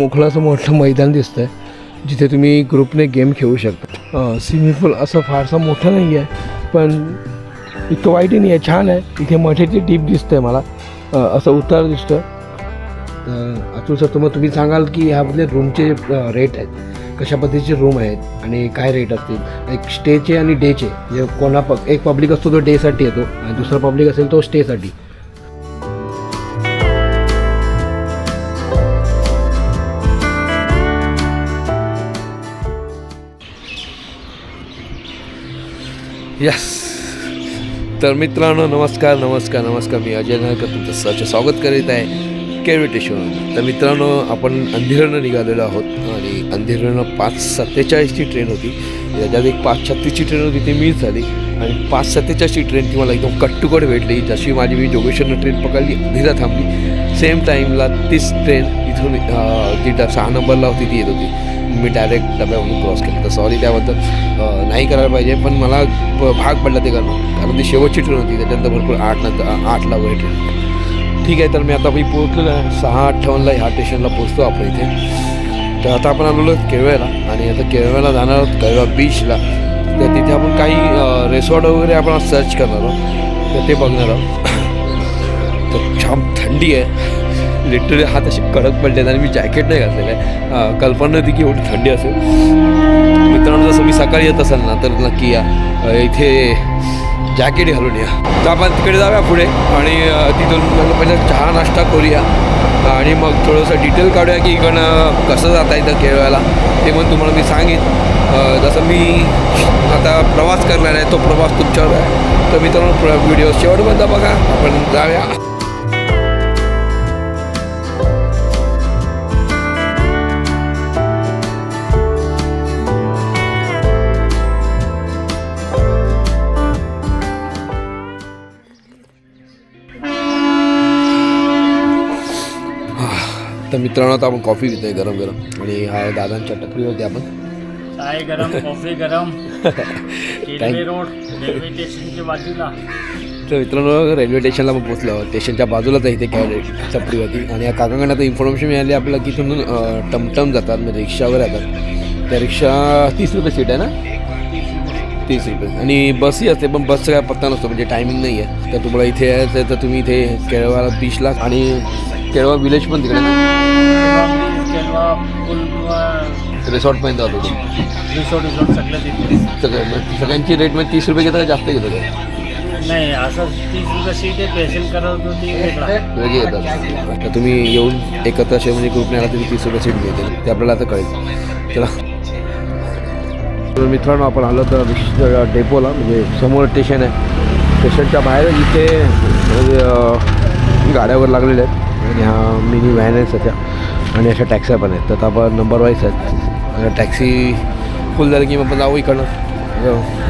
मोकळं असं मोठं मैदान दिसतंय जिथे तुम्ही ग्रुपने गेम खेळू शकता. स्विमिंग पूल असं फारसं मोठं नाही आहे पण इतकं वाईटही नाही आहे छान आहे. इथे मठेची डीप दिसतंय मला. असं उतार दिसतं तर अतुल सर तुम्हाला तुम्ही सांगाल की ह्यामधले रूमचे रेट आहेत. कशा पद्धतीचे रूम आहेत आणि काय रेट असतील? एक स्टेचे आणि डेचे जे कोणा प एक पब्लिक असतो तो डेसाठी येतो आणि दुसरा पब्लिक असेल तो स्टेसाठी यस तर मित्रांनो नमस्कार नमस्कार नमस्कार. मी अजय नायकर तुमचं सहज स्वागत करीत आहे केविटेशन तर मित्रांनो आपण अंधेरनं निघालेलो आहोत आणि अंधेरनं पाच सत्तेचाळीसची ट्रेन होती. त्याच्यात एक पाच छत्तीसची ट्रेन होती ती मीच झाली. आणि पाच सत्तेचाळीसची ट्रेन ती मला एकदम कट्टुकट भेटली. जशी माझी मी जोगेश्वरनं ट्रेन पकडली अंधेरा थांबली. सेम टाईमला तीच ट्रेन इथून जी सहा नंबरला होती ती येत होती. मी डायरेक्ट डब्यामधून क्रॉस केलं. तर सॉरी त्याबद्दल नाही करायला पाहिजे पण मला भाग पडला ते करणं. कारण ती शेवटची ट्रेन होती त्याच्यानंतर भरपूर आठ नंतर आठला वगैरे ट्रेन ठीक आहे तर मी आता मी पोहोचलेलो आहे. सहा अठ्ठावन्नला ह्या स्टेशनला पोहोचतो आपण इथे. तर आता आपण आलेलो केळव्याला. आणि आता केळव्याला जाणार आहोत केळवा बीचला तर तिथे आपण काही रिसॉर्ट वगैरे आपण सर्च करणार आहोत. तर ते बघणार आहोत. तर छान थंडी आहे. लिटरली हात असे कडक पडले आणि मी जॅकेट नाही घातलेलं आहे. कल्पना होती की एवढी थंडी असेल. मित्रांनो जसं मी सकाळी येत असेल ना तर नक्की या. इथे जॅकेट घालून या. तर आपण तिकडे जाऊया पुढे आणि तिथून मग पहिले चहा नाश्ता करूया. आणि मग थोडंसं डिटेल काढूया की इकडनं कसं जाता येतं केरळला. ते पण तुम्हाला मी सांगेन. जसं मी आता प्रवास करणार आहे तो प्रवास तुमच्यावर आहे. तर मित्रांनो व्हिडिओ शेवटपर्यंत बघा. आपण जाऊया. तर मित्रांनो आता आपण कॉफी पितोय गरम गरम. आणि हा दादांच्या टपरीवरती आपण. चाय गरम कॉफी गरम. रेल्वे रोड रेल्वे स्टेशनच्या बाजूला. तर मित्रांनो रेल्वे स्टेशनला आपण पोहोचलो स्टेशनच्या बाजूलाच आहे इथे कॅरे टपरीवरती आणि या काकांकडनं आता इन्फॉर्मेशन मिळाली आपल्याला की इथून अं, टमटम जातात म्हणजे रिक्षा वगैरे येतात त्या रिक्षा तीस रुपये सीट आहे ना? तीस रुपये. आणि बसही असते पण बसचा काय पत्ता नसतो म्हणजे टायमिंग नाही आहे तर तुम्हाला इथे यायचं तर तुम्ही इथे केळवा बीचला आणि केळवा विलेज पण तिकडे पूल रिसॉर्टपर्यंत जातो रिसॉर्ट रिसॉर्ट सगळं तिथे सगळं सगळ्यांची रेटमध्ये तीस रुपये घेता का जास्त घेतो काय नाही असं तीस रुपये सीट करत होती वेगळा येतात. तर तुम्ही येऊन एकत्र असे म्हणजे ग्रुपने आला तरी तीस रुपये सीट मिळते ते आपल्याला आता कळेल. चला. तर मित्रांनो आपण आलो तर रिक्षा डेपोला म्हणजे समोर स्टेशन आहे. स्टेशनच्या बाहेर इथे म्हणजे, गाड्यावर लागलेल्या आहेत. आणि हा मिनी व्हॅन आहे सध्या. आणि अशा टॅक्स्या पण आहेत. तर आपण नंबर वाईज आहेत. टॅक्सी फुल झाली की मग आपण जाऊ इकडनं.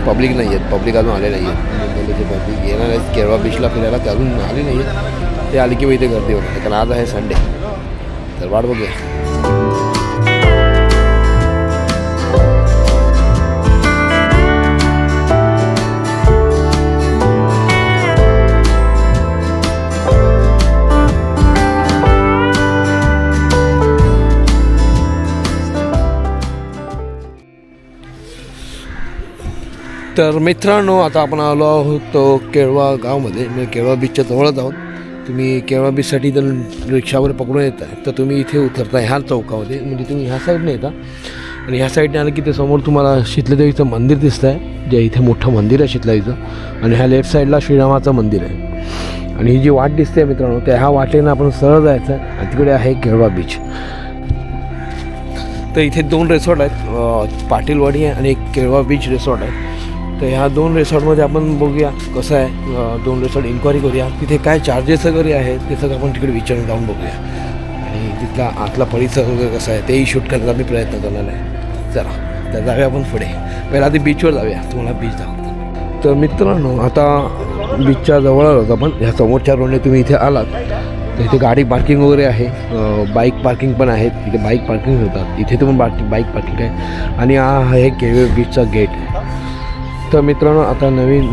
पब्लिक नाही आहेत पब्लिक अजून आले नाही आहेत मुंबईचे पब्लिक येणार आहेत केरवा बीचला फिरायला ते अजून आले नाही आहेत ते आली की मग इथे गर्दी होते कारण आज आहे संडे तर वाट बघूया. तर मित्रांनो आता आपण आलो आहोत तो केळवा गावमध्ये. म्हणजे केळवा बीचच्या जवळच आहोत. तुम्ही केळवा बीचसाठी जर रिक्षावर पकडून येत आहे तर तुम्ही इथे उतरता ह्या चौकामध्ये. म्हणजे तुम्ही ह्या साईडने येता. आणि ह्या साईडने आलं की ते समोर तुम्हाला शीतलादेवीचं मंदिर दिसतं आहे जे इथे मोठं मंदिर आहे शीतलादेवीचं. आणि ह्या लेफ्ट साईडला श्रीरामाचं मंदिर आहे. आणि ही जी वाट दिसते मित्रांनो त्या ह्या वाटेनं आपण सरळ जायचं आहे आणि तिकडे आहे केळवा बीच तर इथे दोन रिसॉर्ट आहेत पाटीलवाडी आहे आणि एक केळवा बीच रिसॉर्ट आहे. तर ह्या दोन रेसॉर्टमध्ये आपण बघूया कसं आहे. दोन रेसॉर्ट इन्क्वायरी करूया. तिथे काय चार्जेस वगैरे आहेत ते सगळं आपण तिकडे विचारून जाऊन बघूया. आणि तिथला आतला परिसर वगैरे कसा आहे तेही शूट करण्याचा मी प्रयत्न करणार आहे. चला तर जाऊया आपण पुढे. पहिला आधी बीचवर जाऊया. तुम्हाला बीच दाखवतो. तर मित्रांनो आता बीचच्या जवळ आहोत आपण. ह्या समोरच्या रोडने तुम्ही इथे आलात. तर इथे गाडी पार्किंग वगैरे आहे. बाईक पार्किंग पण आहेत. इथे बाईक पार्किंग होतात. इथे तुम्ही बाकी बाईक पार्किंग आहे. आणि हा आहे केळवे बीचचा गेट तर मित्रांनो आता नवीन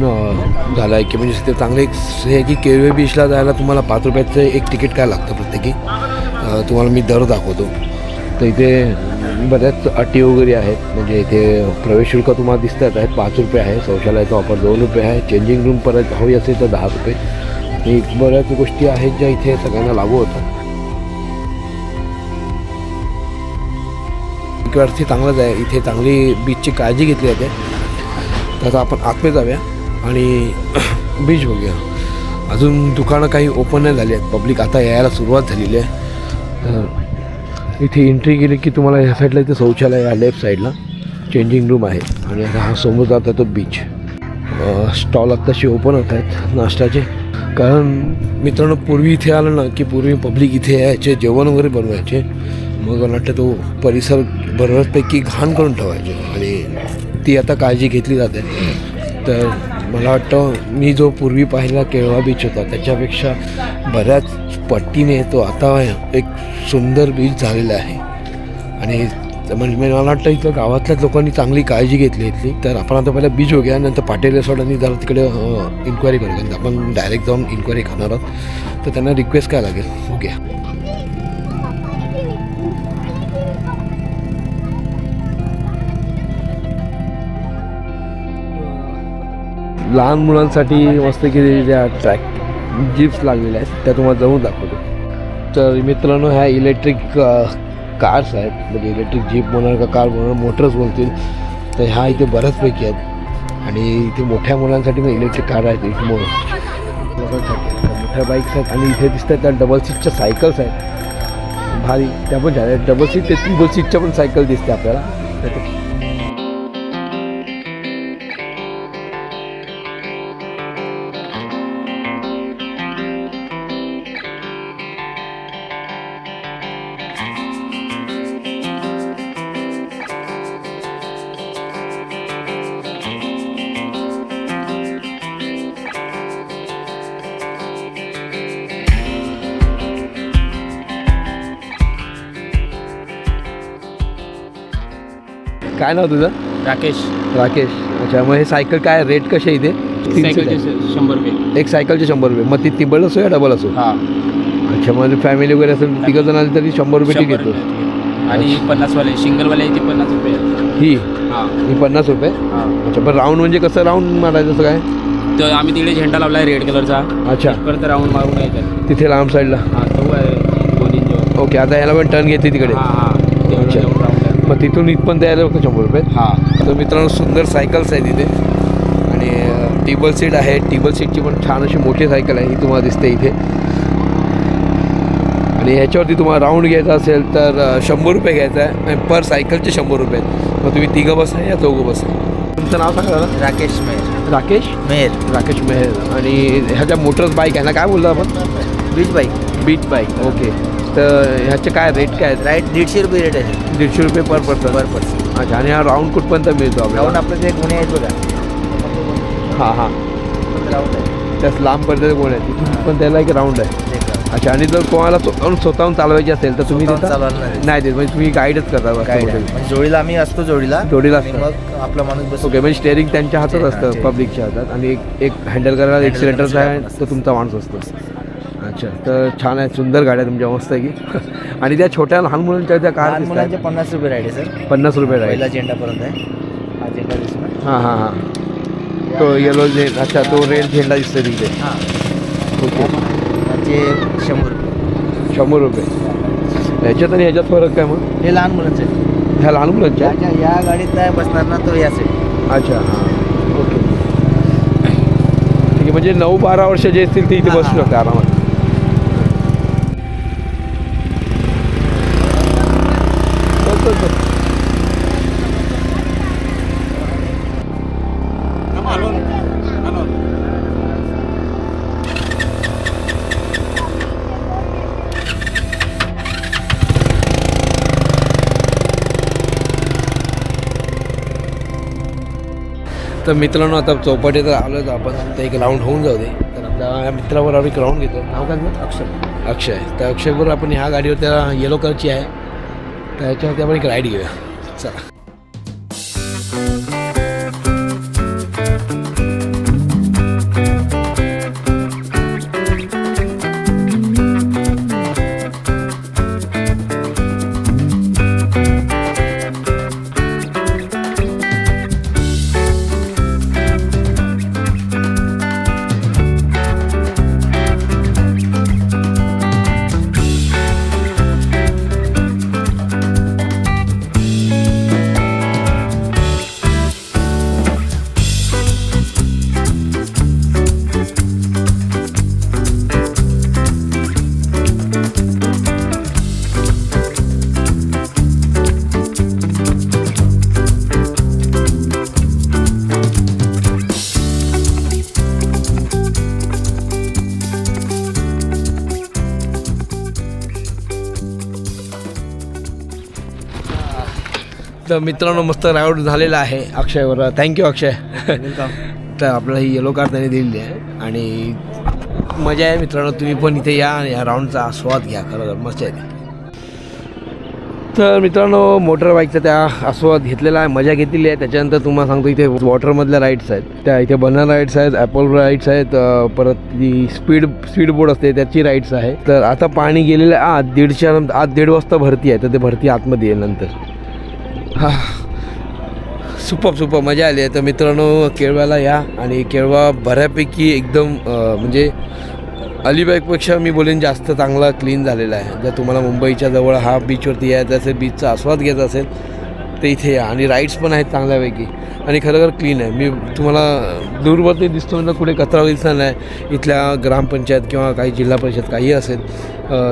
झालं आहे की म्हणजे ते चांगलं एक हे आहे की केळवे बीचला जायला तुम्हाला पाच रुपयाचं एक तिकीट काय लागतं प्रत्येकी? तुम्हाला मी दर दाखवतो. तर इथे बऱ्याच अटी वगैरे आहेत. म्हणजे इथे प्रवेश शुल्क तुम्हाला दिसतात आहेत. पाच रुपये आहे. शौचालयाचा वापर दोन रुपये आहे. चेंजिंग रूम परत हवी असेल तर दहा रुपये. हे बऱ्याच गोष्टी आहेत ज्या इथे सगळ्यांना लागू होतात. इकडची चांगलंच आहे. इथे चांगली बीचची काळजी घेतली जाते. त्याचा आपण आतमध्ये जाऊया आणि बीच बघूया. अजून दुकानं काही ओपन नाही झाली आहेत. पब्लिक आता यायला सुरुवात झालेली आहे. तर इथे एंट्री केली की तुम्हाला ह्या साईडला इथे शौचालय या लेफ्ट साईडला चेंजिंग रूम आहे. आणि हा समोर जात आहे तो बीच स्टॉल आत्ताशी ओपन होत आहेत नाश्त्याचे. कारण मित्रांनो पूर्वी इथे आलं ना की पूर्वी पब्लिक इथे यायचे जेवण वगैरे बनवायचे. मग मला वाटतं तो परिसर बऱ्याचपैकी घाण करून ठेवायचे. आणि ती आता काळजी घेतली जाते. तर मला वाटतं मी जो पूर्वी पाहिला केळवा बीच होता त्याच्यापेक्षा बऱ्याच पट्टीने तो आता एक सुंदर बीच झालेला आहे. आणि म्हणजे मला वाटतं इथं गावातल्याच लोकांनी चांगली काळजी घेतली इथली. तर आपण आता पहिला बीच बघूया नंतर पाटील रेसॉर्टांनी जरा तिकडे इन्क्वायरी करूया. आपण डायरेक्ट जाऊन इन्क्वायरी करणार आहोत. तर त्यांना रिक्वेस्ट काय लागेल. बघूया लहान मुलांसाठी मस्त केलेली ज्या ट्रॅक जीप्स लागलेल्या आहेत त्या तुम्हाला जाऊन दाखवतो. तर मित्रांनो ह्या इलेक्ट्रिक कार्स आहेत. म्हणजे इलेक्ट्रिक जीप म्हणा का कार म्हणा मोटर्स बोलतील. तर ह्या इथे बऱ्याचपैकी आहेत. आणि इथे मोठ्या मुलांसाठी पण इलेक्ट्रिक कार आहेत. इथे मोठ्या बाईक्स आहेत. आणि इथे दिसतात त्या डबल सीटच्या सायकल्स आहेत. भारी. त्या पण झाल्या. डबल सीट ते डबल सीटच्या पण सायकल दिसते आपल्याला. काय नाव तुझं? राकेश. राकेश. अच्छा मग हे सायकल काय रेट कसे इथे? सायकलचे. शंभर रुपये. एक सायकलचे शंभर रुपये. मग ती तिबल असो या डबल असो? हा. अच्छा म्हणजे फॅमिली वगैरे असेल तिघं जण आली तरी शंभर रुपये शंभर घेतो रुपये. आणि पन्नासवाले सिंगलवाल्याचे पन्नास रुपये. ही? हा. ही पन्नास रुपये? हा. अच्छा पण राऊंड म्हणजे कसं राऊंड मारायचं असं काय? तर आम्ही तिकडे झेंडा लावला आहे रेड कलरचा अच्छा. परत राऊंड मारून तिथे लांब साईडला हा तो आहे दोन इंच ओके आता याला पण टर्न घेतली तिकडे. हा हा तेवढं अच्छा. तेवढं राऊंड आहे मग तिथून इथपर्यंत यायला फक्त शंभर रुपये. हा. तर मित्रांनो सुंदर सायकल्स आहेत इथे आणि टेबल सीट आहे. टेबल सीटची पण छान अशी मोठी सायकल आहे. ही तुम्हाला दिसते इथे. आणि ह्याच्यावरती तुम्हाला राऊंड घ्यायचा असेल तर शंभर रुपये घ्यायचा आहे. आणि पर सायकलचे शंभर रुपये आहेत. मग तुम्ही तिघं बसा या चौघं बसा. तुमचं नाव सांगा राकेश मेहर. राकेश? मेहर. राकेश मेहर. आणि ह्याच्या मोटर्स बाईक आहे ना? काय बोलतो आपण? Beach bike beach bike okay तर ह्याचे काय रेट काय आहेत? राईट दीडशे रुपये रेट आहे. दीडशे रुपये पर पर्सन पर पर्सन अच्छा आणि हा राऊंड कुठपर्यंत मिळतो राऊंड आपलं ते गुन्हे आहेत बघा. हां हां. राऊंड आहे. त्यास लांब पडते कोण आहे तिथून पण त्याला एक राऊंड आहे. अच्छा आणि जर कोणाला स्वतःहून स्वतःहून चालवायची असेल तर तुम्ही स्वतःहून देता चालवणार नाही. नाही देत. म्हणजे तुम्ही गाईडच करता. म्हणजे जोडीला आम्ही असतो जोडीला. जोडीला आणि असतं. मग आपला माणूस बस ओके म्हणजे स्टेअरिंग त्यांच्या हातात हा, असतं ते- पब्लिकच्या हातात. आणि एक एक हँडल करायला एक Handle सिलेंडरचा करायला आहे आपण तो तुमचा माणूस असतो. अच्छा तर छान आहे सुंदर गाड्या तुमच्या मस्त आहे की. आणि त्या छोट्या लहान मुलांच्या त्या कार लहान मुलांचे पन्नास रुपये आहे सर पन्नास रुपये पहिला राहील झेंडापर्यंत आहे. हा झेंडा दिसणार हां हां हां. तो येलो झे अच्छा तो रेड झेंडा दिसतो तिथे. हां. ओके. त्यांचे शंभर रुपये. शंभर रुपये. ह्याच्यात आणि ह्याच्यात फरक काय मग? हे लहान मुलांचे. ह्या लहान मुलांच्या ज्याच्या या गाडीत नाही बसणार ना तो या साईड अच्छा हां. ओके. ठीक आहे म्हणजे नऊ बारा वर्ष जे असतील ते इथे बसू हां. शकते आरामात. तर मित्रांनो आता चौपाटी तर आलोच आपण. तर एक राऊंड होऊन जाऊ दे. तर आपल्या मित्रावर आपण एक राऊंड घेतो. नाव काय तुझं? अक्षर अक्षय. तर अक्षयबरोबर आपण ह्या गाडीवर त्याला येलो कलरची आहे. तर ह्याच्यावरती आपण एक राईड घेऊया. चला. तर मित्रांनो मस्त राऊंड झालेला आहे. अक्षयवर. थँक्यू अक्षय. तर आपल्याला ही येलो कार त्याने दिलेली आहे. आणि मजा आहे मित्रांनो तुम्ही पण इथे या आणि या राऊंडचा आस्वाद घ्या. खरं मजा आहे. तर मित्रांनो मोटर बाईकचा त्या आस्वाद घेतलेला आहे मजा घेतलेली आहे. त्याच्यानंतर तुम्हाला सांगतो इथे वॉटरमधल्या राईड्स आहेत. त्या इथे बनाना राईड्स आहेत ॲपल राईड्स आहेत परत ती स्पीड स्पीड बोर्ड असते त्याची राईड्स आहे. तर आता पाणी गेलेलं आहे. आत दीडच्या आत दीड वाजता भरती आहे. तर ते भरती आतमध्ये येईल नंतर. हा. Super super. मजा आली आहे. तर मित्रांनो केळव्याला या. आणि केळवा बऱ्यापैकी एकदम म्हणजे अलिबागपेक्षा मी बोलेन जास्त चांगला क्लीन झालेला आहे. जर तुम्हाला मुंबईच्या जवळ हा बीचवरती यायचं असेल बीचचा आस्वाद घ्यायचा असेल तर इथे या. आणि राईड्स पण आहेत चांगल्यापैकी. आणि खरोखर क्लीन आहे. मी तुम्हाला दूरवरती दिसतो ना कुठे कचरा दिसणार नाही. इथल्या ग्रामपंचायत किंवा काही जिल्हा परिषद काही असेल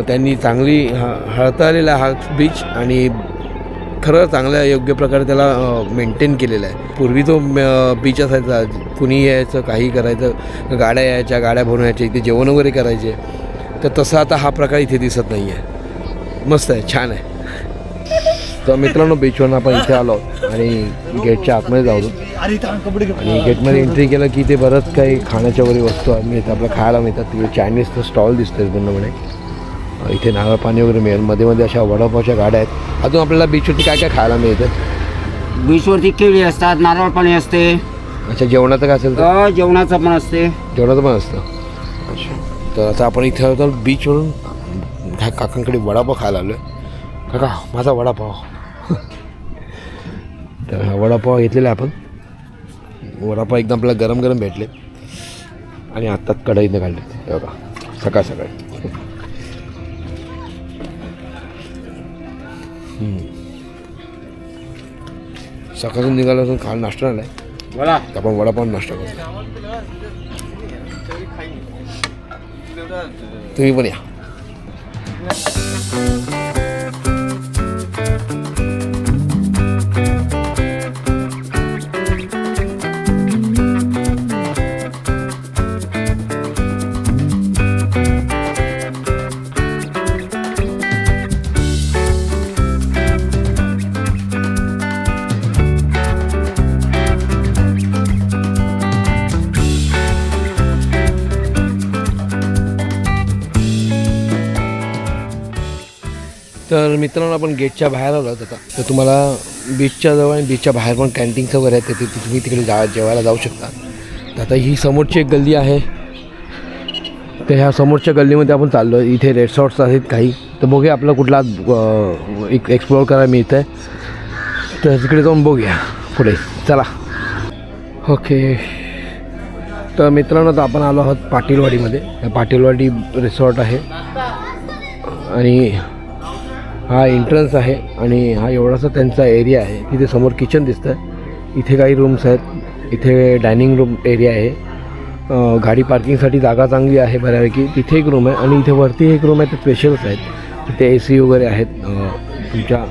त्यांनी चांगली ह हळताळलेला हा बीच आणि खरं चांगल्या योग्य प्रकारे त्याला मेंटेन केलेलं आहे. पूर्वी तो बीच असायचा. कुणी यायचं काही करायचं. गाड्या यायच्या गाड्या भरून यायच्या इथे जेवण वगैरे करायचे. तर तसा आता हा प्रकार इथे दिसत नाही आहे. मस्त आहे छान आहे. तर मित्रांनो बीचवरून आपण इथे आलो आणि गेटच्या आतमध्ये जाऊ आणि गेटमध्ये एंट्री केलं की ते बरंच काही खाण्याच्या वगैरे वस्तू मिळतात आपल्याला खायला मिळतात. तिकडे चायनीजचं स्टॉल दिसतं पूर्णपणे. इथे नारळ पाणी वगैरे मिळेल. मध्ये मध्ये अशा वडापावच्या गाड्या आहेत. अजून आपल्याला बीचवरती काय काय खायला मिळतं? बीचवरती केळी असतात नारळ पाणी असते. अच्छा जेवणाचं काय असेल तर? अ, जेवणाचं पण असते. जेवणाचं पण असतं. अच्छा. तर आता आपण इथे आलो तर बीचवरून ह्या काकांकडे वडापाव खायला आलो आहे काका माझा वडापाव. तर हा वडापाव घेतलेला आहे आपण. वडापाव एकदम आपल्याला गरम गरम भेटले. आणि आत्ताच कढईनं काढले हे बघा सकाळ सकाळी सकाळून निघालो असून खाल नाश्ता नाही. बोला तर आपण वडापाव नाश्ता करू. तुम्ही पण या. मित्रांनो आपण गेटच्या बाहेर आलो आता. तर तुम्हाला बीचच्या जवळ आणि बीचच्या बाहेर पण कॅन्टीन्स वगैरे आहेत तिथे तुम्ही तिकडे जा जेवायला जाऊ शकता. तर आता ही समोरची एक गल्ली आहे. तर ह्या समोरच्या गल्लीमध्ये आपण चाललो आहे इथे रेसॉर्ट्स आहेत काही. तर बघूया आपला कुठला एक एक्सप्लोअर करायला मिळतं आहे तर तिकडे जाऊन बघूया. पुढे. चला. ओके तर मित्रांनो तर आपण आलो आहोत पाटीलवाडीमध्ये. पाटीलवाडी रिसॉर्ट आहे. आणि हा एंट्रन्स आहे आणि हा एवढासा त्यांचा एरिया आहे. तिथे समोर किचन दिसतं आहे इथे काही रूम्स आहेत. इथे डायनिंग रूम एरिया आहे. गाडी पार्किंगसाठी जागा चांगली आहे बऱ्यापैकी. तिथे एक रूम आहे आणि इथे वरती एक रूम आहे ते स्पेशल्स आहेत. तिथे ए सी वगैरे आहेत. तुमच्या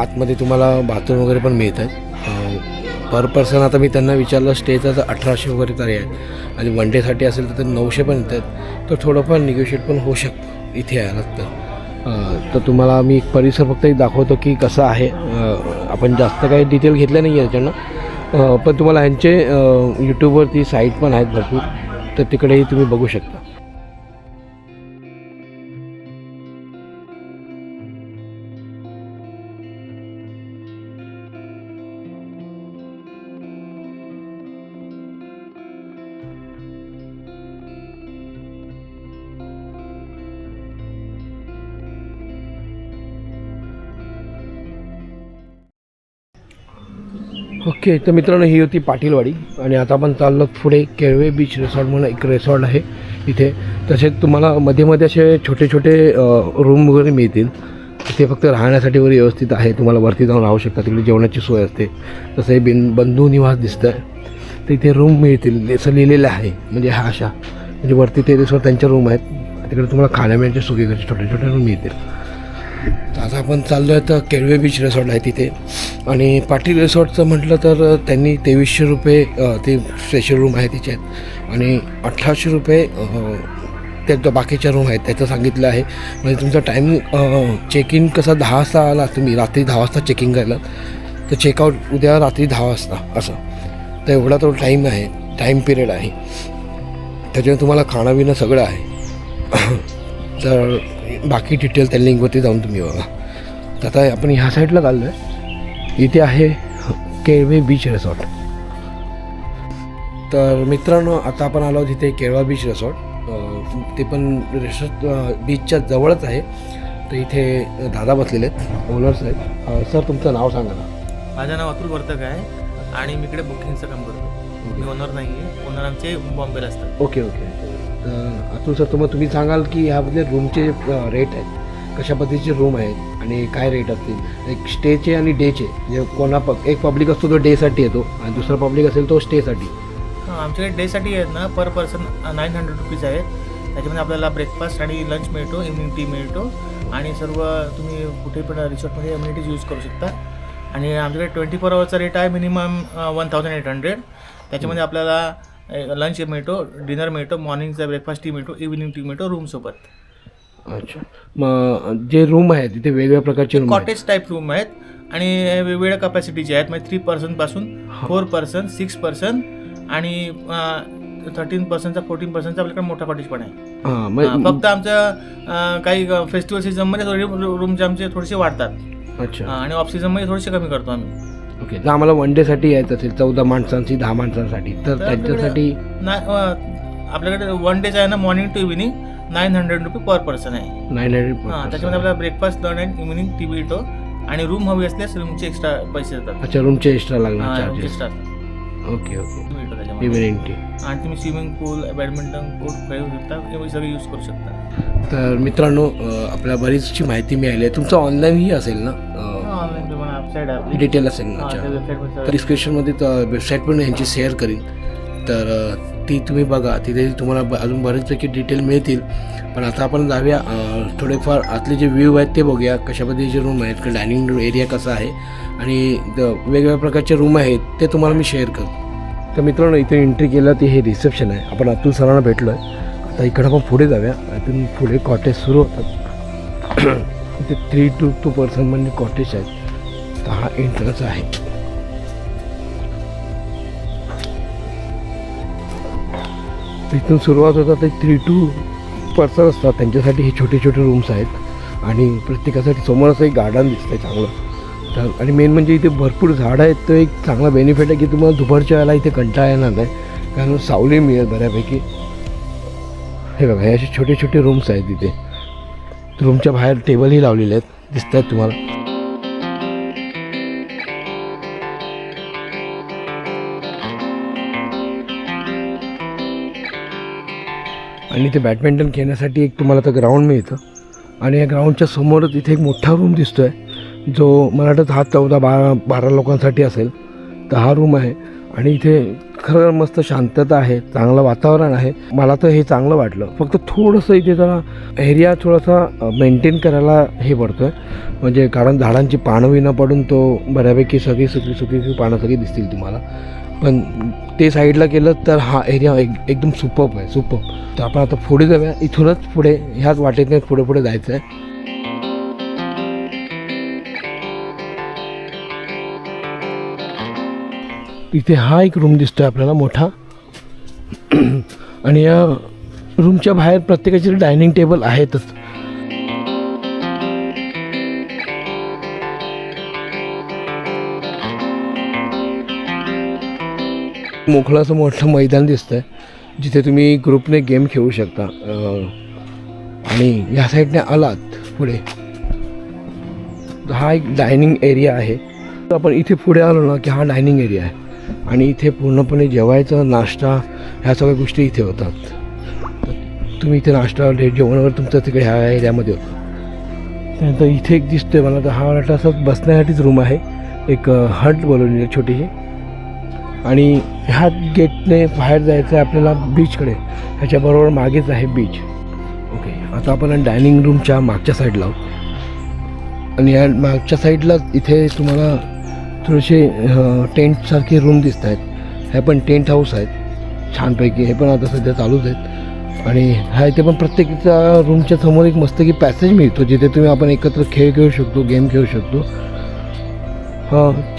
आतमध्ये तुम्हाला बाथरूम वगैरे पण मिळत आहेत. पर पर्सन आता मी त्यांना विचारलं स्टेचं तर अठराशे वगैरे तरी आहे आणि वन डेसाठी असेल तर ते नऊशे पण येतात तर थोडंफार निगोशिएट पण होऊ शकतं. इथे यायला तर. तर तुम्हाला मी एक परिसर फक्त एक दाखवतो की कसं आहे. आपण जास्त काही डिटेल घेतले नाही आहे त्याच्यानं पण तुम्हाला ह्यांचे यूट्यूबवरती साईट पण आहेत भरपूर. तर तिकडेही तुम्ही बघू शकता. ओके तर मित्रांनो ही होती पाटीलवाडी. आणि आता आपण चाललो पुढे केळवे बीच रिसॉर्ट म्हणून एक रिसॉर्ट आहे इथे. तसेच तुम्हाला मध्ये मध्ये असे छोटे छोटे रूम वगैरे मिळतील. तिथे फक्त राहण्यासाठी वगैरे व्यवस्थित आहे. तुम्हाला वरती जाऊन राहू शकता. तिकडे जेवणाची सोय असते. तसं हे बिन बंधू निवास दिसतं आहे तर इथे रूम मिळतील. असं लिहिलेलं आहे. म्हणजे हा अशा. म्हणजे वरती ते रिसॉर्ट त्यांच्या रूम आहेत. तिकडे तुम्हाला खाण्यापिण्याच्या सुविधा छोटे छोटे रूम मिळतील. आता आपण चाललो आहे तर केळवे बीच रिसॉर्ट आहे तिथे. आणि पाटील रिसॉर्टचं म्हटलं तर त्यांनी तेवीसशे रुपये ते स्पेशल रूम आहे तिच्यात आणि अठराशे रुपये त्या बाकीच्या रूम आहेत त्याचं सांगितलं आहे. म्हणजे तुमचा टायमिंग चेक इन कसा दहा वाजता आला तुम्ही? रात्री दहा वाजता चेकिंग करायला? तर चेकआउट उद्या रात्री दहा वाजता असं. तर एवढा तो टाईम आहे टाईम पिरियड आहे. त्याच्यामुळे तुम्हाला खाणं पिणं सगळं आहे. तर बाकी डिटेल त्या लिंकवरती जाऊन तुम्ही बघा. तर आता आपण ह्या साईडला चाललो आहे इथे आहे केळवे बीच रिसॉर्ट तर मित्रांनो आता आपण आलो आहोत इथे केळवा बीच रिसॉर्ट ते पण रिसॉर्ट बीचच्या जवळच आहे. तर इथे दादा बसलेले आहेत ओनर्स आहेत. सर तुमचं नाव सांगा ना. माझं नाव अतुल वर्तक आहे आणि मी इकडे बुकिंगचं काम करतो. मी ओनर नाही आहे ओनर आमचे बॉम्बेला असतात. ओके ओके तर अतुल सर तुम्हाला तुम्ही सांगाल की ह्यामध्ये रूमचे रेट आहेत. कशा पद्धतीचे रूम आहेत आणि काय रेट असतील? एक स्टेचे आणि डेचे म्हणजे कोणा प एक पब्लिक असतो तो डेसाठी येतो आणि दुसरा पब्लिक असेल तो स्टेसाठी हां आमच्याकडे डेसाठी आहेत ना per person nine hundred rupees आहेत. त्याच्यामध्ये आपल्याला ब्रेकफास्ट आणि लंच मिळतो इव्हनिंग टी मिळतो. आणि सर्व तुम्ही कुठे पण रिसॉर्टमध्ये अम्युनिटीज यूज करू शकता. आणि आमच्याकडे ट्वेंटी फोर आवरचा रेट आहे minimum one thousand eight hundred त्याच्यामध्ये आपल्याला लंच मिळतो डिनर मिळतो मॉर्निंगचा ब्रेकफास्ट टी मिळतो इव्हिनिंग टी मिळतो रूमसोबत अच्छा. मग जे रूम आहेत तिथे वेगवेगळ्या प्रकारचे रूम कॉटेज टाईप रूम आहेत आणि वेगवेगळ्या कपॅसिटीचे आहेत. म्हणजे थ्री पर्सनपासून फोर पर्सन सिक्स पर्सन आणि थर्टीन पर्सनचा फोर्टीन पर्सनचा आपल्याकडे मोठा कॉटेज पण आहे. फक्त आमच्या काही फेस्टिवल सीझनमध्ये थोडे रूमचे आमचे थोडेसे वाढतात. अच्छा. आणि ऑफ सीझनमध्ये थोडेसे कमी करतो आम्ही. ओके जर आम्हाला वन डेसाठी यायचं असेल चौदा माणसांची दहा माणसांसाठी तर तर त्यांच्यासाठी नाही अं, आपल्याकडे वन डेचा आहे ना morning to evening nine hundred रुपये पर पर्सन आहे. नाईन हां हंड्रेड त्याच्यामध्ये आपल्याला breakfast lunch and evening tea मिळतो आणि रूम हवी असल्यास रूमचे एक्स्ट्रा पैसे देतात अच्छा रूमचे एक्स्ट्रा लागणार हा, रूमचे चार्जेस ओके ओके त्याच्यामध्ये. इव्हिनिंग टी आणि तुम्ही स्विमिंग पूल बॅडमिंटन कोर्ट खेळू शकता हे सगळे यूज करू शकता. तर मित्रांनो अं, आपल्याला बरीचशी माहिती मिळाली आहे. तुमचं ऑनलाईनही असेल ना? अं, वेबसाईट आहे. आपली डिटेल असेल ना अच्छा. तर डिस्क्रिप्शनमध्ये वेबसाईट पण यांची शेअर करीन. तर अं, ती तुम्ही बघा. तिथे तुम्हाला ब- अजून बरेचपैकी डिटेल मिळतील. पण आता आपण जाऊया अं, थोडेफार आतले जे व्ह्यू आहेत ते बघूया. कशा पद्धतीचे रूम आहेत डायनिंग एरिया कसा आहे. आणि द- वेगवेगळ्या प्रकारचे रूम आहेत ते तुम्हाला मी शेअर करतो. तर मित्रांनो इथे एंट्री केलं ते हे रिसेप्शन आहे. आपण अतुल सरांना भेटलो आहे आता इकडं आपण पुढे जाऊया. इथून पुढे कॉटेज सुरू होतात. इथे थ्री टू टू पर्सन म्हणजे कॉटेज आहेत. हा एंट्रन्स आहे. तिथून सुरुवात होतात ते थ्री टू पर्सन असतात. त्यांच्यासाठी हे छोटे छोटे रूम्स आहेत. आणि प्रत्येकासाठी समोर असं एक गार्डन दिसतं आहे चांगलं. तर आणि मेन म्हणजे इथे भरपूर झाडं आहेत. तर एक चांगला बेनिफिट आहे की तुम्हाला दुपारच्या वेळेला इथे कंटाळा येणार नाही. कारण सावली मिळेल बऱ्यापैकी. हे बघा हे असे छोटे छोटे रूम्स आहेत इथे. रूमच्या बाहेर टेबलही लावलेले आहेत. दिसत आहेत तुम्हाला. आणि ते बॅडमिंटन खेळण्यासाठी एक तुम्हाला तर ग्राउंड मिळतं. आणि या ग्राउंडच्या समोरच इथे एक मोठा रूम दिसतो आहे जो मला वाटतं हा चौदा बारा बारा लोकांसाठी असेल तर हा रूम आहे. आणि इथे खरं मस्त शांतता आहे चांगलं वातावरण आहे. मला तर हे चांगलं वाटलं. फक्त थोडंसं इथे जरा एरिया थोडासा मेंटेन करायला हे पडतो आहे म्हणजे कारण झाडांची पानं विणं पडून तो बऱ्यापैकी सगळी सुकी सुकी पानं सगळी दिसतील तुम्हाला. पण ते साईडला केलं तर हा एरिया एक एकदम सुपप आहे सुपप तर आपण आता पुढे जाऊया. इथूनच पुढे ह्याच वाटेतून पुढे पुढे जायचं आहे. इथे हा एक रूम दिसतोय आपल्याला मोठा. आणि या रूमच्या बाहेर प्रत्येकाचे डायनिंग टेबल आहेतच. मोकळं असं मोठं मैदान दिसतंय जिथे तुम्ही ग्रुपने गेम खेळू शकता. आणि ह्या साईडने आलात पुढे. हा एक डायनिंग एरिया आहे. तर आपण इथे पुढे आलो ना की हा डायनिंग एरिया आहे. आणि इथे पूर्णपणे जेवायचं नाश्ता ह्या सगळ्या गोष्टी इथे होतात. तुम्ही इथे नाश्ता जेवणावर जेवण वगैरे तुमचं तिकडे ह्या एरियामध्ये होतं. त्यानंतर इथे एक दिसतोय मला तर हा वाटतं असं बसण्यासाठीच रूम आहे. एक हट बोलवलेली छोटीशी. आणि ह्या गेटने बाहेर जायचं आहे आपल्याला बीचकडे ह्याच्याबरोबर मागेच आहे बीच ओके आता आपण डायनिंग रूमच्या मागच्या साईडला आहोत. आणि या मागच्या साईडला इथे तुम्हाला थोडेसे टेंटसारखे रूम दिसत आहेत. हे पण टेंट हाऊस आहेत. छानपैकी. हे पण आता सध्या चालूच आहेत. आणि ह्या इथे पण प्रत्येकीचा रूमच्या समोर एक मस्त की पॅसेज मिळतो जिथे तुम्ही आपण एकत्र खेळ खेळू शकतो गेम खेळू शकतो.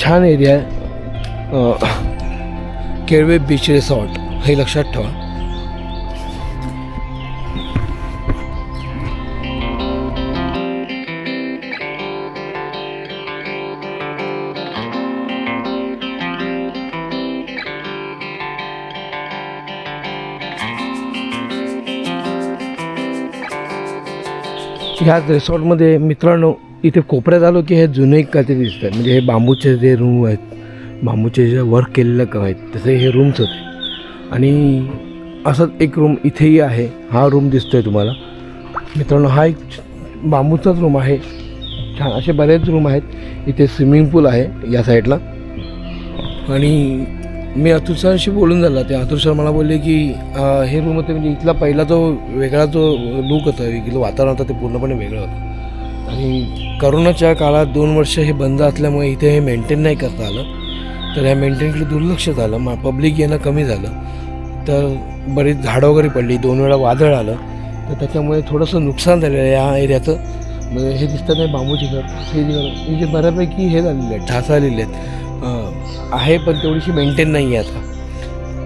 छान एरिया आहे. केळवे बीच रिसॉर्ट हे लक्षात ठेवा. ह्याच रिसॉर्टमध्ये मित्रांनो इथे कोपऱ्यात आलो की हे जुने काहीतरी दिसत आहे म्हणजे हे बांबूचे जे रूम आहेत बांबूचे जे वर्क केलेलं का आहेत तसे हे रूम्स होते. आणि असंच एक रूम इथेही आहे हा रूम दिसतो आहे तुम्हाला. मित्रांनो हा एक बांबूचाच रूम आहे. छान असे बरेच रूम आहेत. इथे स्विमिंग पूल आहे या साईडला आणि मी अतुल सरांशी बोलून झाला. ते अतुल सर मला बोलले की हे रूम होते म्हणजे इथला पहिला जो वेगळा जो लूक होता इथलं वातावरण होतं ते पूर्णपणे वेगळं होतं. आणि करोनाच्या काळात दोन वर्ष हे बंद असल्यामुळे इथे हे मेंटेन नाही करता आलं. तर ह्या मेंटेनकडे दुर्लक्ष झालं. मा पब्लिक येणं कमी झालं. तर बरीच झाडं वगैरे पडली. दोन वेळा वादळ आलं. तर त्याच्यामुळे थोडंसं नुकसान झालेलं आहे या एरियाचं. म्हणजे हे दिसतं नाही बांबूची घर. हे जे बऱ्यापैकी हे झालेले आहेत ढासाळलेले आहेत. आहे पण तेवढीशी मेंटेन नाही आहे आता.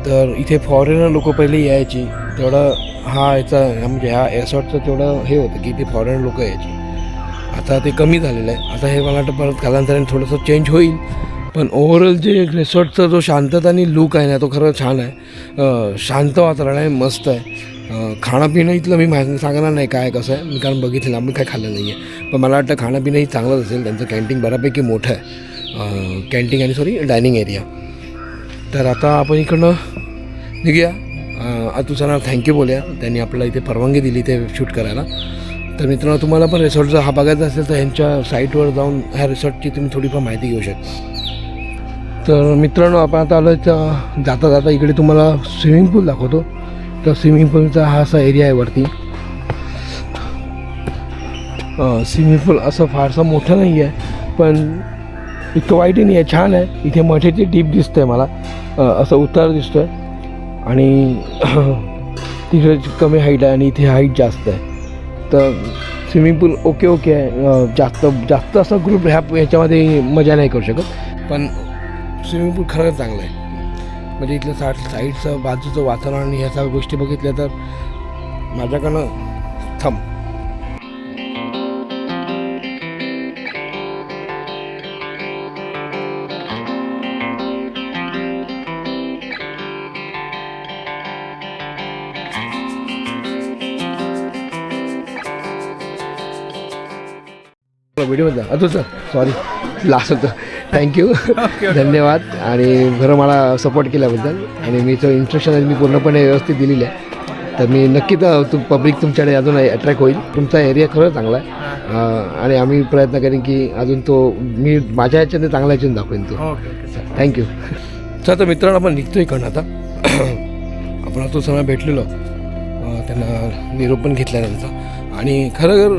तर इथे फॉरेनर लोक पहिले यायची. तेवढं हा याचा म्हणजे ह्या एसॉटचं तेवढं हे होतं की इथे फॉरेनर लोक यायची. आता ते कमी झालेलं आहे. आता हे मला वाटतं परत कालांतराने थोडंसं चेंज होईल. पण ओव्हरऑल जे रिसॉर्टचा जो शांतता आणि लुक आहे ना तो खरं छान आहे. शांत वातावरण आहे मस्त आहे. खाणंपिणं इथलं मी माहिती सांगणार नाही काय कसं आहे. मी कारण बघितलं आम्ही काय खाल्लं नाही आहे पण मला वाटतं खाणंपिणंही चांगलंच असेल. त्यांचं कॅन्टीन बऱ्यापैकी मोठं आहे. कॅन्टीन आणि सॉरी डायनिंग एरिया तर आता आपण इकडनं निघूया. अं, अतुल थँक्यू बोलूया. त्यांनी आपल्याला इथे परवानगी दिली ते शूट करायला. तर मित्रांनो तुम्हाला पण रिसॉर्टचा हा बघायचा असेल तर ह्यांच्या साईटवर जाऊन ह्या रिसॉर्टची तुम्ही थोडीफार माहिती घेऊ शकता. तर मित्रांनो आपण आता आलो तर जाता जाता इकडे तुम्हाला स्विमिंग पूल दाखवतो. तर स्विमिंग पूलचा हा असा एरिया आहे वरती. स्विमिंग पूल असं फारसं मोठं नाही आहे पण इतकं वाईटही नाही आहे छान आहे. इथे मठेची डीप दिसतं आहे मला असं उतार दिसतो आहे आणि तिकडे कमी हाईट आहे आणि इथे हाईट जास्त आहे. तर स्विमिंग पूल ओके ओके आहे. जास्त जास्त असा ग्रुप ह्या ह्याच्यामध्ये मजा नाही करू शकत. पण स्विमिंग पूल खरंच चांगलं आहे. म्हणजे इथलं सा साईडचं बाजूचं वातावरण आणि ह्या सगळ्या गोष्टी बघितल्या तर माझ्याकडनं थम video Atul sir sorry last होतं. थँक्यू धन्यवाद. आणि खरं मला सपोर्ट केल्याबद्दल. आणि मी तो इन्स्ट्रक्शन मी पूर्णपणे व्यवस्थित दिलेली आहे. तर मी नक्की तर तुम पब्लिक तुमच्याकडे अजून अट्रॅक्ट होईल. तुमचा एरिया खरंच चांगला आहे. आणि आम्ही प्रयत्न करेन की अजून तो मी माझ्या ह्याच्याने चांगल्या ह्याच्याने दाखवेन तो. थँक्यू चला तर मित्रांनो आपण निघतो इकडनं आता. आपण तो सगळं भेटलेलो. त्यांना निरोप पण घेतला त्यांचा आणि खरं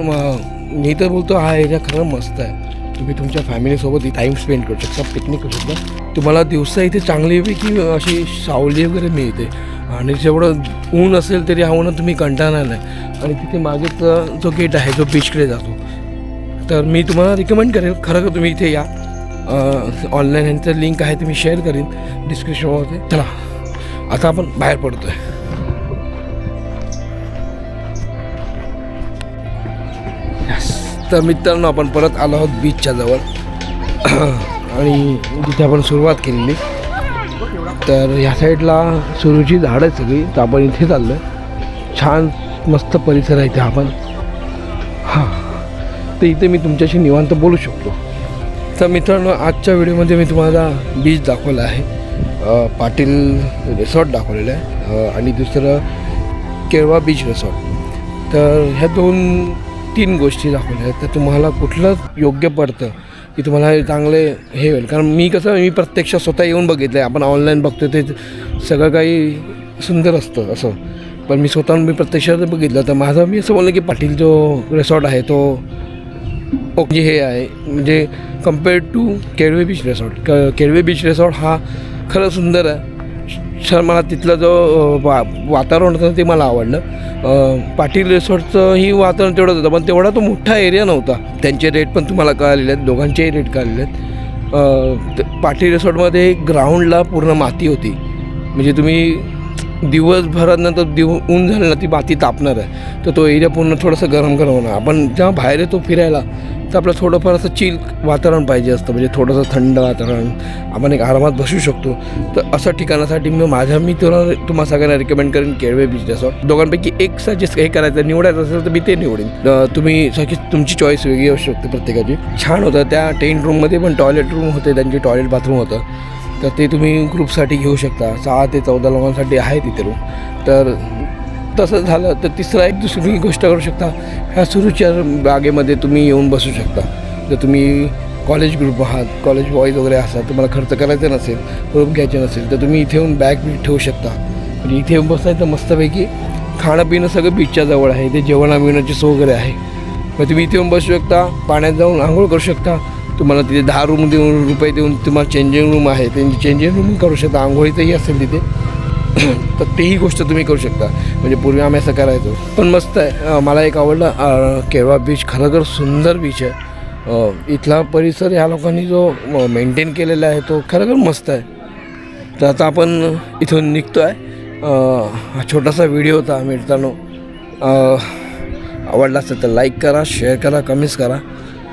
मी तर बोलतो हा एरिया खरं मस्त आहे. तुम्ही तुमच्या फॅमिलीसोबत टाईम स्पेंड करू शकता पिकनिक करू शकता. तुम्हाला दिवसा इथे चांगलीपैकी अशी सावली वगैरे मिळते. आणि जेवढं ऊन असेल तरी हा ऊन तुम्ही कंटाळणार नाही. आणि तिथे मागेच जो गेट आहे जो बीचकडे जातो. तर मी तुम्हाला रिकमेंड करेन खरं का तुम्ही इथे या. ऑनलाईन ह्यांचं लिंक आहे ते मी शेअर करीन डिस्क्रिप्शनमध्ये चला आता आपण बाहेर पडतो आहे तर मित्रांनो आपण परत आलो आहोत बीचच्या जवळ. आणि तिथे आपण सुरुवात केलेली. तर ह्या साईडला सुरूची झाडं आहेत सगळी तर आपण इथे चाललो आहे छान मस्त परिसर आहे इथे आपण. हां. तर इथे मी तुमच्याशी निवांत बोलू शकतो. तर मित्रांनो आजच्या व्हिडिओमध्ये मी तुम्हाला बीच दाखवलं आहे. पाटील रिसॉर्ट दाखवलेलं आहे. आणि दुसरं केळवा बीच रिसॉर्ट तर ह्या दोन तीन गोष्टी दाखवल्या आहेत. तर तुम्हाला कुठलं योग्य पडतं की तुम्हाला हे चांगले हे होईल. कारण मी कसं मी प्रत्यक्ष स्वतः येऊन बघितलं आहे आपण ऑनलाईन बघतो ते सगळं काही सुंदर असतं असं. पण मी स्वतः मी प्रत्यक्षात बघितलं तर माझं मी असं बोललं की पाटील जो रिसॉर्ट आहे तो ओके हे आहे. म्हणजे compared to Kelve beach resort क केळवे बीच रिसॉर्ट हा खरं सुंदर आहे. सर मला तिथला जो वा वातावरण होतं ते मला आवडलं. पाटील रिसॉर्टचंही वातावरण तेवढंच होतं पण तेवढा तो मोठा एरिया नव्हता. त्यांचे रेट पण तुम्हाला कळालेले आहेत दोघांचेही रेट कळालेले आहेत. पाटील पाटी रिसॉर्टमध्ये ग्राउंडला पूर्ण माती होती. म्हणजे तुम्ही दिवसभरानंतर दिव ऊन झालं ना ती माती तापणार आहे. तर तो एरिया पूर्ण थोडंसं गरम गरम होणार. आपण जेव्हा बाहेर येतो फिरायला तर आपलं थोडंफार असं चिल वातावरण पाहिजे असतं म्हणजे थोडंसं थंड वातावरण. आपण एक आरामात बसू शकतो. तर असं ठिकाणासाठी मी माझ्या मी तुला तुम्हाला सगळ्यांना रिकमेंड करेन केळवे बीच रिसॉर्ट दोघांपैकी एक सजेस्ट हे करायचं निवडायचं असेल तर मी ते निवडेन. तुम्ही सगळी तुमची चॉईस वेगळी असू शकते प्रत्येकाची. छान होतं त्या टेंट रूममध्ये पण टॉयलेट रूम होते त्यांचे टॉयलेट बाथरूम होतं. तर ते तुम्ही ग्रुपसाठी घेऊ शकता. सहा ते चौदा लोकांसाठी आहे तिथे रूम तर तसं झालं तर तिसरा एक दुसरी गोष्ट करू शकता. ह्या सुरूच्या बागेमध्ये तुम्ही येऊन बसू शकता. जर तुम्ही कॉलेज ग्रुप आहात कॉलेज बॉईज वगैरे असा तुम्हाला खर्च करायचा नसेल रूम घ्यायचे नसेल तर तुम्ही इथे येऊन बॅग ठेवू शकता. म्हणजे इथे येऊन बसायचं मस्तपैकी खाणं पिणं सगळं बीचच्या जवळ आहे. ते जेवणा बिवणाची सोय वगैरे आहे. मग तुम्ही इथे येऊन बसू शकता पाण्यात जाऊन आंघोळ करू शकता. तुम्हाला तिथे दहा रूम देऊन रुपये देऊन तुम्हाला चेंजिंग रूम आहे. त्यांची चेंजिंग रूम करू शकता. आंघोळीतही असेल तिथे. तर तेही गोष्ट तुम्ही करू शकता. म्हणजे पूर्वी आम्ही असं करायचो. पण मस्त आहे. मला एक आवडलं केळवा बीच खरोखर सुंदर बीच आहे. इथला परिसर ह्या लोकांनी जो मेंटेन केलेला आहे तो खरोखर मस्त आहे. तर आता आपण इथून निघतो आहे हा छोटासा व्हिडिओ होता मिळतानो आवडला असेल तर लाईक करा शेअर करा कमेंट्स करा.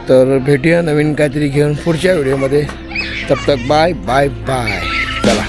तर भेटूया नवीन काहीतरी घेऊन पुढच्या व्हिडिओमध्ये तब तक बाय बाय बाय चला.